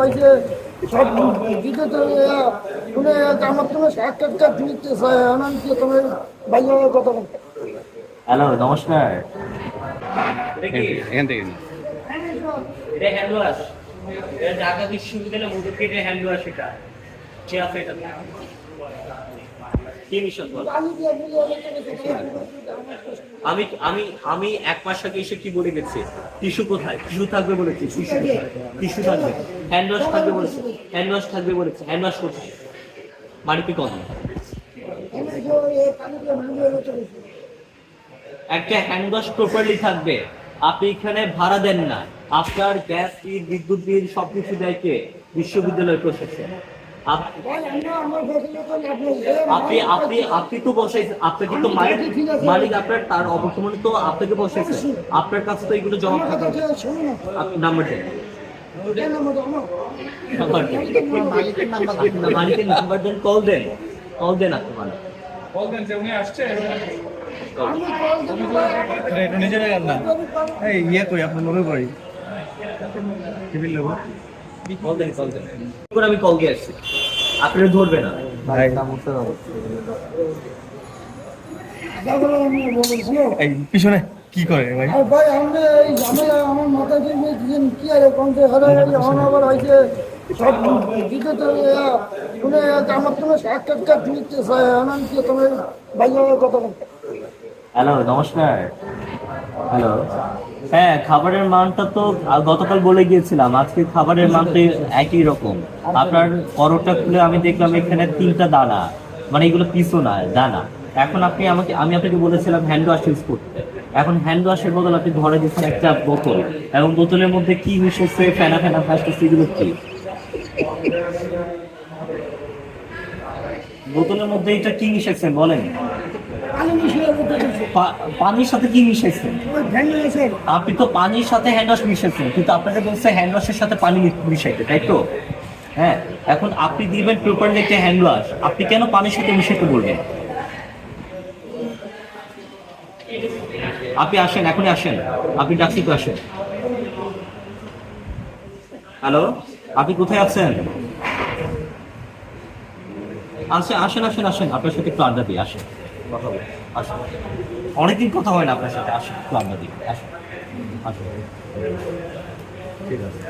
হয়েছে সব দিতে তো শুনে আমার তোমার সাক্ষাৎকার নিতে চাই আনন্দ তোমার বাইরে কথা বলতে হ্যালো নমস্কার। এখান থেকে এটা হ্যান্ড ওয়াশ। ঢাকা বিশ্ববিদ্যালয় মোটর কেটে হ্যান্ড ওয়াশ এটা। চেয়ার এটা কি মিশন বল? আমি আমি আমি এক মাস আগে এসে কি বলে গেছি? টিস্যু কোথায়? টিস্যু থাকবে বলেছি। টিস্যু টিস্যু থাকবে। হ্যান্ড ওয়াশ থাকবে বলেছি। হ্যান্ড ওয়াশ থাকবে বলেছি। হ্যান্ড ওয়াশ কোথায় বাড়িতে কত একটা হ্যান্ড ওয়াশ প্রপারলি থাকবে। আপনি এখানে ভাড়া দেন না। আপনার গ্যাস বিল বিদ্যুৎ বিল সবকিছু দেয় কে? বিশ্ববিদ্যালয় প্রশাসন। আপনি আপনি আপনি তো বসাইছেন আপনাকে তো মালিক মালিক আপনার তার অবর্তমানে তো আপনাকে বসাইছেন আপনার কাছে তো এগুলো জমা থাকা আপনি নাম্বার দেন। নাম্বার মালিকের নাম্বার দেন কল দেন। কল দেন আপনি মালিক। বলতেন যে উনি আসছে। এটা নিজের না। এই ইয়ে কই আপনার মনে করি টিভির লোক কল দেন কল দেন। করে আমি কল দিয়ে আসছি। আপনারা ধরবে না। পিছনে কি করে ভাই? ভাই আমরা এই ঝামেলা আমার মাথা দিয়ে কি আর কমতে হারা এখন আবার হয়েছে সব দিতে তো শুনে আমার তোমার সাক্ষাৎকার নিতে চায় অনন্ত তোমার বাইরে কথা হ্যালো নমস্কার। হ্যালো হ্যাঁ খাবারের মানটা তো গতকাল বলে গিয়েছিলাম, আজকে খাবারের মান তো একই রকম। আপনার পরোটা খুলে আমি দেখলাম এখানে তিনটা দানা মানে এগুলো পিসও না, দানা। এখন আপনি আমাকে, আমি আপনাকে বলেছিলাম হ্যান্ড ওয়াশ ইউজ করতে। এখন হ্যান্ড ওয়াশের বদল আপনি ধরে দিচ্ছেন একটা বোতল, এবং বোতলের মধ্যে কি মিশেছে ফেনা ফেনা ফাসতেছে এগুলো কি? বোতলের মধ্যে এটা কি মিশেছেন বলেন। পানির সাথে কি গেছে আপনি তো পানির সাথে হ্যান্ড ওয়াশ মিশাচ্ছেন কিন্তু আপনাকে বলছে হ্যান্ড ওয়াশের সাথে পানি মিশাইতে, তাই তো? হ্যাঁ এখন আপনি দিবেন প্রপারলি একটা হ্যান্ড ওয়াশ আপনি কেন পানির সাথে মিশাইতে বলবেন? আপনি আসেন, এখনই আসেন, আপনি ডাকছি তো আসেন। হ্যালো, আপনি কোথায় আছেন? আসেন আসেন আসেন আসেন, আপনার সাথে একটু আড্ডা দিয়ে আসেন। কথা বলি। আসুন। অনেকদিন কথা হয় না আপনার সাথে। আসুন, একটু আমরা দিই আসুন। আসুন। ঠিক আছে।